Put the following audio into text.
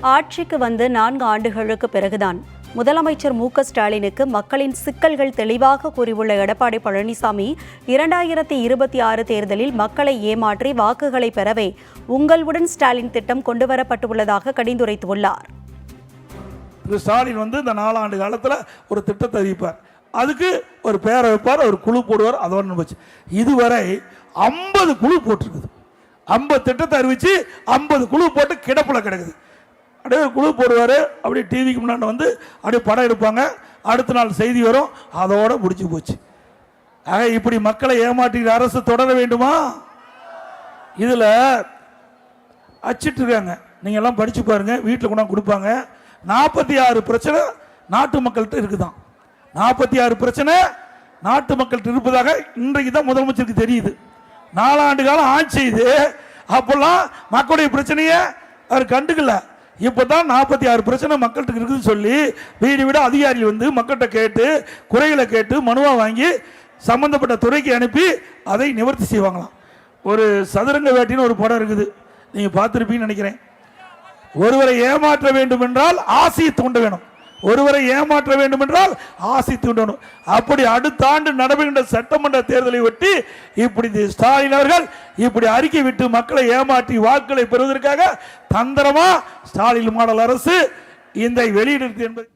ஆட்சிக்கு வந்து நான்கு ஆண்டுகளுக்கு பிறகுதான் முதலமைச்சர் மு ஸ்டாலினுக்கு மக்களின் சிக்கல்கள் தெளிவாக கூறியுள்ள எடப்பாடி பழனிசாமி இரண்டாயிரத்தி இருபத்தி ஆறு தேர்தலில் மக்களை ஏமாற்றி வாக்குகளை பெறவே உங்களுடன் ஸ்டாலின் திட்டம் கொண்டுவரப்பட்டுள்ளதாக கடிந்துரைத்துள்ளார். ஸ்டாலின் வந்து இந்த நாலாண்டு காலத்தில் ஒரு திட்டத்தை அறிவிப்பார். அதுக்கு ஒரு பேரை வைப்பார் ஒரு குழு போடுவார் அதோட போச்சு. இதுவரை ஐம்பது குழு போட்டிருக்குது. ஐம்பது திட்டத்தை அறிவித்து ஐம்பது குழு போட்டு கிடப்புல கிடக்குது. அப்படியே குழு போடுவார். அப்படியே டிவிக்கு முன்னாடி வந்து அப்படியே படம் எடுப்பாங்க. அடுத்த நாள் செய்தி வரும். அதோட முடிச்சு போச்சு. ஆக இப்படி மக்களை ஏமாற்றுகிற அரசு தொடர வேண்டுமா? இதில் அச்சிட்டு நீங்கள் எல்லாம் படித்து பாருங்கள் வீட்டில் கொண்டாந்து கொடுப்பாங்க. நாற்பத்தி ஆறு பிரச்சனை நாட்டு மக்கள்கிட்ட இருக்குதான். நாற்பத்தி ஆறு பிரச்சனை நாட்டு மக்கள்கிட்ட இருப்பதாக இன்றைக்கு தான் முதலமைச்சருக்கு தெரியுது. நாலாண்டு காலம் ஆட்சி இது அப்போல்லாம் மக்களுடைய பிரச்சனையை அவர் கண்டுக்கல. இப்போதான் நாற்பத்தி ஆறு பிரச்சனை மக்கள்கிட்ட இருக்குதுன்னு சொல்லி வீடு வீடு அதிகாரிகள் வந்து மக்கள்கிட்ட கேட்டு குறைகளை கேட்டு மனுவாக வாங்கி சம்மந்தப்பட்ட துறைக்கு அனுப்பி அதை நிவர்த்தி செய்வாங்களாம். ஒரு சதுரங்க வேட்டின்னு ஒரு படம் இருக்குது. நீங்கள் பார்த்துருப்பீங்கன்னு நினைக்கிறேன். ஒருவரை ஏமாற்ற வேண்டும் என்றால் ஆசையை தூண்ட வேணும். ஒருவரை ஏமாற்ற வேண்டும் என்றால் ஆசை தூண்டணும் அப்படி அடுத்த ஆண்டு நடைபெறுகின்ற சட்டமன்ற தேர்தலை ஒட்டி இப்படி ஸ்டாலின் அவர்கள் இப்படி அறிக்கை விட்டு மக்களை ஏமாற்றி வாக்குகளை பெறுவதற்காக தந்திரமா ஸ்டாலின் மாடல் அரசு இந்த வெளியிடுறது என்பது